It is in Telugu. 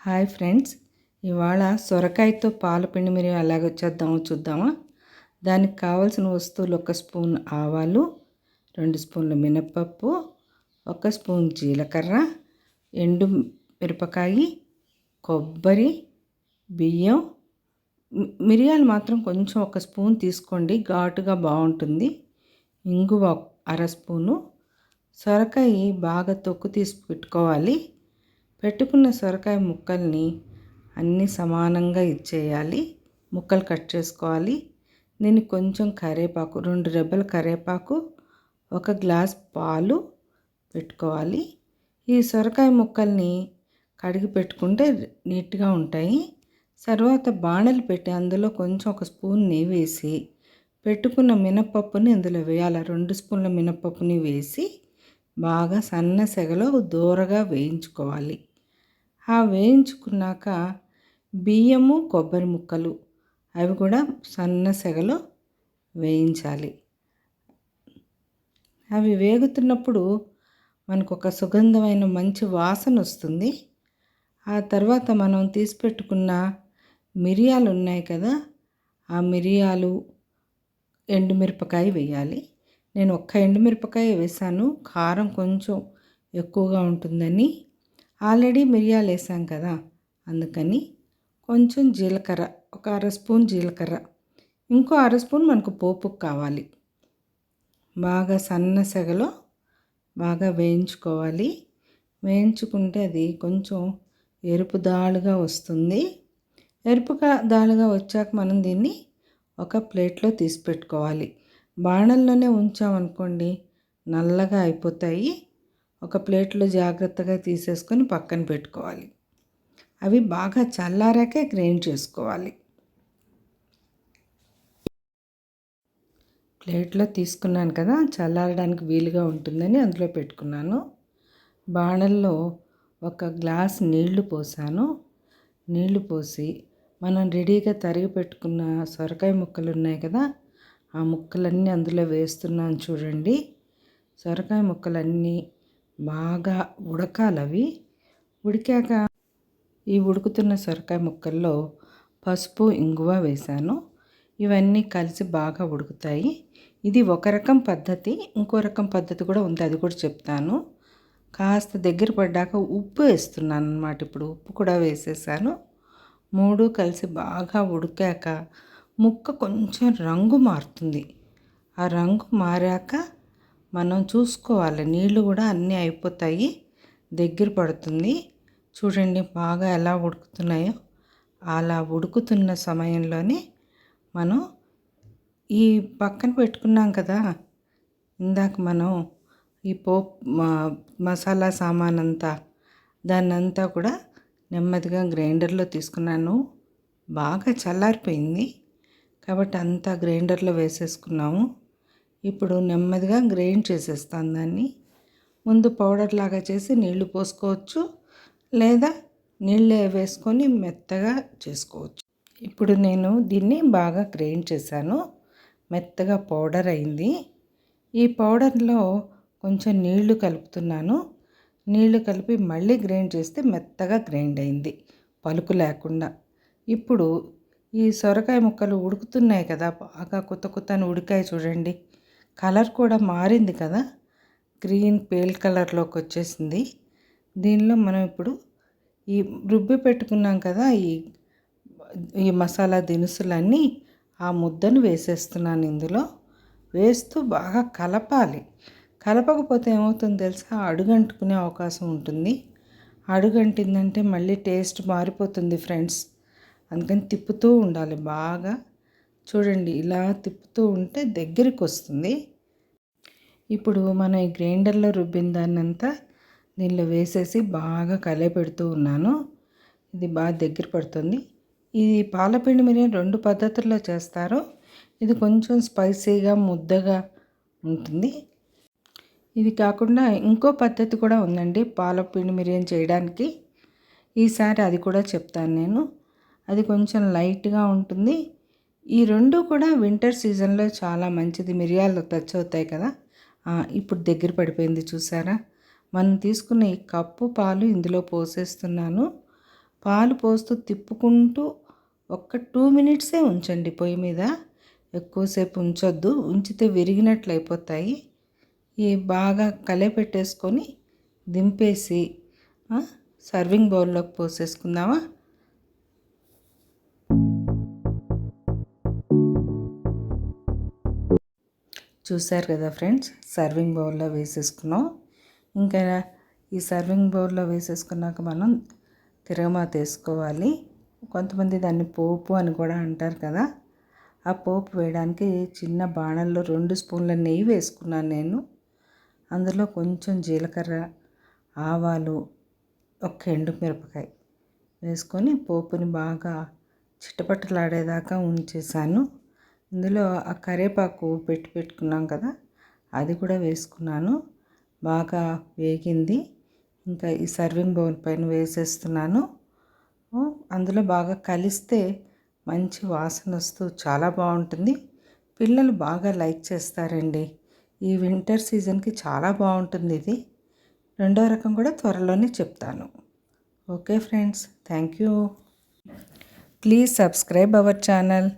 హాయ్ ఫ్రెండ్స్ ఇవాళ సొరకాయతో పాలపిండి మీరు ఎలాగ చేద్దామో చూద్దామా? దానికి కావాల్సిన వస్తువులు ఒక స్పూన్ ఆవాలు రెండు స్పూన్ల మినప్పప్పు ఒక స్పూన్ జీలకర్ర ఎండు మిరపకాయ కొబ్బరి బియ్యం. మిరియాలు మాత్రం కొంచెం ఒక స్పూన్ తీసుకోండి ఘాటుగా బాగుంటుంది. ఇంగువ అర స్పూను. సొరకాయ బాగా తొక్కు తీసి పెట్టుకోవాలి. పెట్టుకున్న సొరకాయ ముక్కల్ని అన్నీ సమానంగా ఇచ్చేయాలి. ముక్కలు కట్ చేసుకోవాలి. దీన్ని కొంచెం కరివేపాకు రెండు రెబ్బల కరివేపాకు ఒక గ్లాస్ పాలు పెట్టుకోవాలి. ఈ సొరకాయ ముక్కల్ని కడిగి పెట్టుకుంటే నీట్గా ఉంటాయి. తర్వాత బాణలు పెట్టి అందులో కొంచెం ఒక స్పూన్ నెయ్యి వేసి పెట్టుకున్న మినపప్పుని ఇందులో వేయాలి. రెండు స్పూన్ల మినపప్పుని వేసి బాగా సన్న సెగలో దూరగా వేయించుకోవాలి. ఆ వేయించుకున్నాక బియ్యము కొబ్బరి ముక్కలు అవి కూడా సన్న సెగలో వేయించాలి. అవి వేగుతున్నప్పుడు మనకు ఒక సుగంధమైన మంచి వాసన వస్తుంది. ఆ తర్వాత మనం తీసి పెట్టుకున్న మిరియాలు ఉన్నాయి కదా ఆ మిరియాలు ఎండుమిరపకాయ వేయాలి. నేను ఒక్క ఎండుమిరపకాయ వేసాను కారం కొంచెం ఎక్కువగా ఉంటుందని. ఆల్రెడీ మిరియాలు వేసాం కదా అందుకని కొంచెం జీలకర్ర ఒక అర స్పూన్ జీలకర్ర ఇంకో అర స్పూన్ మనకు పోపుకు కావాలి. బాగా సన్న సెగలో బాగా వేయించుకోవాలి. వేయించుకుంటే అది కొంచెం ఎరుపు దాలుగా వస్తుంది. ఎరుపుగా దాలుగా వచ్చాక మనం దీన్ని ఒక ప్లేట్లో తీసి పెట్టుకోవాలి. బాణల్లోనే ఉంచామనుకోండి నల్లగా అయిపోతాయి. ఒక ప్లేట్లో జాగ్రత్తగా తీసేసుకొని పక్కన పెట్టుకోవాలి. అవి బాగా చల్లారాకే గ్రైండ్ చేసుకోవాలి. ప్లేట్లో తీసుకున్నాను కదా చల్లారడానికి వీలుగా ఉంటుందని అందులో పెట్టుకున్నాను. బాణల్లో ఒక గ్లాస్ నీళ్ళు పోసాను. నీళ్ళు పోసి మనం రెడీగా తరిగి పెట్టుకున్న సొరకాయ ముక్కలు ఉన్నాయి కదా ఆ ముక్కలన్నీ అందులో వేస్తున్నాను చూడండి. సొరకాయ ముక్కలన్నీ బాగా ఉడకాలవి. ఉడికాక ఈ ఉడుకుతున్న సొరకాయ ముక్కల్లో పసుపు ఇంగువ వేశాను. ఇవన్నీ కలిసి బాగా ఉడుకుతాయి. ఇది ఒక రకం పద్ధతి ఇంకో రకం పద్ధతి కూడా ఉంది అది కూడా చెప్తాను. కాస్త దగ్గర పడ్డాక ఉప్పు వేస్తున్నాను అనమాట ఇప్పుడు ఉప్పు కూడా వేసేసాను. మూడు కలిసి బాగా ఉడికాక ముక్క కొంచెం రంగు మారుతుంది. ఆ రంగు మారాక మనం చూసుకోవాలి. నీళ్ళు కూడా అన్నీ అయిపోతాయి. దగ్గర పడుతుంది. చూడండి బాగా ఎలా ఉడుకుతున్నాయో. అలా ఉడుకుతున్న సమయంలోనే మనం ఈ పక్కన పెట్టుకున్నాం కదా. ఇందాక మనం ఈ పోప్ మా- మసాలా సామాన్ అంతా దాన్నంతా కూడా నెమ్మదిగా గ్రైండర్లో తీసుకున్నాను. బాగా చల్లారిపోయింది. కాబట్టి అంతా గ్రైండర్లో వేసేసుకున్నాము. ఇప్పుడు నెమ్మదిగా గ్రైండ్ చేసేస్తాను దాన్ని. ముందు పౌడర్ లాగా చేసి నీళ్ళు పోసుకోవచ్చు. లేదా నీళ్ళే వేసుకొని మెత్తగా చేసుకోవచ్చు. ఇప్పుడు నేను దీన్ని బాగా గ్రైండ్ చేశాను. మెత్తగా పౌడర్ అయింది. ఈ పౌడర్లో కొంచెం నీళ్ళు కలుపుతున్నాను. నీళ్ళు కలిపి మళ్ళీ గ్రైండ్ చేస్తే మెత్తగా గ్రైండ్ అయింది. పలుకు లేకుండా. ఇప్పుడు ఈ సొరకాయ ముక్కలు ఉడుకుతున్నాయి కదా బాగా కొత్త కొత్తని ఉడికాయి చూడండి. కలర్ కూడా మారింది కదా. గ్రీన్ పేల్ కలర్లోకి వచ్చేసింది. దీనిలో మనం ఇప్పుడు ఈ రుబ్బి పెట్టుకున్నాం కదా ఈ ఈ మసాలా దినుసులన్నీ ఆ ముద్దను వేసేస్తున్నాను ఇందులో. వేస్తూ బాగా కలపాలి. కలపకపోతే ఏమవుతుందో తెలుసా? అడుగంటుకునే అవకాశం ఉంటుంది. అడుగంటిందంటే మళ్ళీ టేస్ట్ మారిపోతుంది ఫ్రెండ్స్. అందుకని తిప్పుతూ ఉండాలి బాగా. చూడండి ఇలా తిప్పుతూ ఉంటే దగ్గరికి వస్తుంది ఇప్పుడు మనం ఈ గ్రైండర్లో రుబ్బిన దాన్నంతా దీనిలో వేసేసి బాగా కలయపెడుతూ ఉన్నాను. ఇది బాగా దగ్గర పడుతుంది. ఇది పాలపిండి మీరు రెండు పద్ధతుల్లో చేస్తారు. ఇది కొంచెం స్పైసీగా ముద్దగా ఉంటుంది. ఇది కాకుండా ఇంకో పద్ధతి కూడా ఉందండి పాలపిండి మిరియం చేయడానికి. ఈసారి అది కూడా చెప్తాను నేను. అది కొంచెం లైట్గా ఉంటుంది. ఈ రెండు కూడా వింటర్ సీజన్లో చాలా మంచిది. మిరియాలు టచ్ అవుతాయి కదా. ఇప్పుడు దగ్గర పడిపోయింది చూసారా? మనం తీసుకున్న ఈ కప్పు పాలు ఇందులో పోసేస్తున్నాను. పాలు పోస్తూ తిప్పుకుంటూ ఒక్క టూ మినిట్సే ఉంచండి పొయ్యి మీద. ఎక్కువసేపు ఉంచొద్దు. ఉంచితే విరిగినట్లు అయిపోతాయి. ఈ బాగా పెట్టేసుకొని దింపేసి సర్వింగ్ బౌల్లోకి పోసేసుకుందామా? చూసారు కదా ఫ్రెండ్స్? సర్వింగ్ బౌల్లో వేసేసుకున్నాం. ఇంకా ఈ సర్వింగ్ బౌల్లో వేసేసుకున్నాక మనం తిరగమాత వేసుకోవాలి. కొంతమంది దాన్ని పోపు అని కూడా అంటారు కదా. ఆ పోపు వేయడానికి చిన్న బాణల్లో రెండు స్పూన్ల నెయ్యి వేసుకున్నాను నేను. అందులో కొంచెం జీలకర్ర ఆవాలు ఒక ఎండు మిరపకాయ వేసుకొని పోపుని బాగా చిట్టపట్టలాడేదాకా ఉంచేసాను ఇందులో ఆ కరివేపాకు పెట్టి పెట్టుకున్నాం కదా అది కూడా వేసుకున్నాను. బాగా వేగింది. ఇంకా ఈ సర్వింగ్ బౌల్ పైన వేసేస్తున్నాను. అందులో బాగా కలిస్తే మంచి వాసన వస్తూ చాలా బాగుంటుంది. పిల్లలు బాగా లైక్ చేస్తారండి. ఈ వింటర్ సీజన్కి చాలా బాగుంటుంది ఇది. రెండో రకం కూడా త్వరలోనే చెప్తాను. Okay friends thank you. Please subscribe our channel.